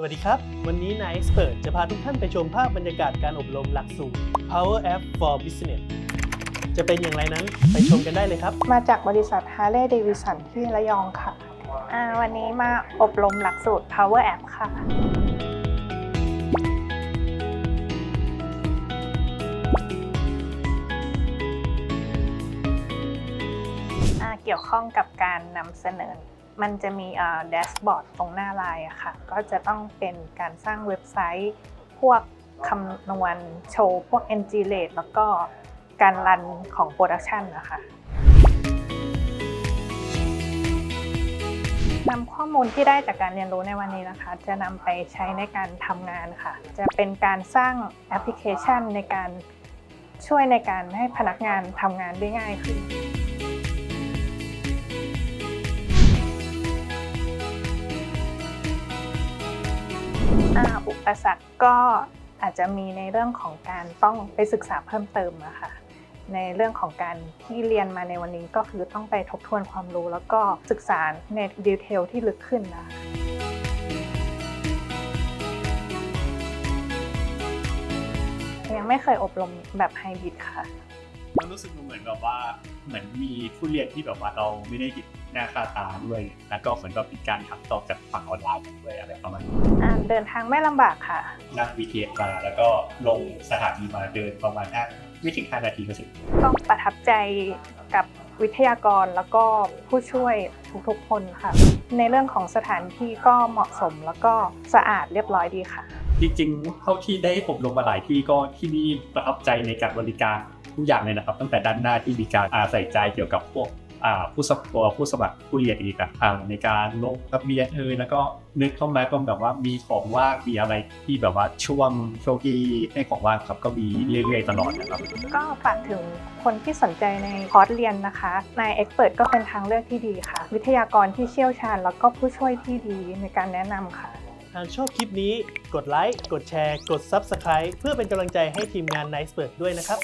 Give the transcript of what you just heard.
สวัสดีครับ วันนี้นาย Expert จะพาทุกท่านไปชมภาพบรรยากาศการอบรมหลักสูตร Power App for Business จะเป็นอย่างไรนั้นไปชมกันได้เลยครับ มาจากบริษัท Harley Davidson ที่ระยองค่ะอ่าวันนี้มาอบรมหลักสูตร Power App ค่ะอ่าเกี่ยวข้องกับการนำเสนอ มันจะมีแดชบอร์ดตรงหน้าไลน์อะค่ะ ก็จะต้องเป็นการสร้างเว็บไซต์ พวกคำนวณโชว์พวก NG rate แล้วก็การรันของโปรดักชันนะคะนำข้อมูลที่ได้จากการเรียนรู้ในวันนี้นะคะ จะนำไปใช้ในการทำงานค่ะ จะเป็นการสร้างแอปพลิเคชันในการช่วยในการให้พนักงานทำงานได้ง่ายขึ้น อุปสรรคก็อาจจะมีในเรื่องของการต้องไปศึกษาเพิ่มเติมอะค่ะในเรื่องของการที่เรียนมาในวันนี้ก็คือต้องไปทบทวนความรู้ แล้วก็ศึกษาในดีเทลที่ลึกขึ้นนะคะยังไม่เคยอบรมแบบไฮบริดค่ะ มันรู้สึกเหมือนแบบว่าเหมือนมีผู้เรียนที่แบบว่าเราไม่ได้เห็นหน้าค่าตาด้วย แล้วก็เหมือนกับเป็นการทำต่อจากฝั่งออนไลน์ด้วยอะไรประมาณนี้ เดินทางไม่ลำบากค่ะ นั่ง BTS มาแล้วก็ลงสถานีมาเดินประมาณห้าไม่ถึง5นาทีก็ถึงต้องประทับใจกับวิทยากรแล้วก็ผู้ช่วยทุกๆคนค่ะ ในเรื่องของสถานที่ก็เหมาะสมแล้วก็สะอาดเรียบร้อยดีค่ะ จริงๆ เท่าที่ได้อบรมมาหลายที่ก็ที่นี่ประทับใจในการบริการทุกอย่างเลยนะครับ ตั้งแต่ด้านหน้าที่มีการอาใส่ใจเกี่ยวกับพวกอ่า ผู้สมัครตัวผู้สมัครผู้เรียนอีกอะอ่าในการลงทะเบียนเอยแล้วก็นึกเข้ามาก็แบบว่ามีของว่างมีอะไรที่แบบว่าช่วงช่วงที่ให้ของว่างครับก็มีเรื่อยๆตลอดนะครับก็ฝากถึงคนที่สนใจในคอร์สเรียนนะคะนายเอ็กเปิดก็เป็นทางเลือกที่ดีค่ะ วิทยากรที่เชี่ยวชาญ แล้วก็ผู้ช่วยที่ดีในการแนะนำค่ะหากชอบคลิปนี้ กดไลค์ กดแชร์ กด Subscribe เพื่อเป็นกำลังใจให้ทีมงาน Nice เปิดด้วยนะครับ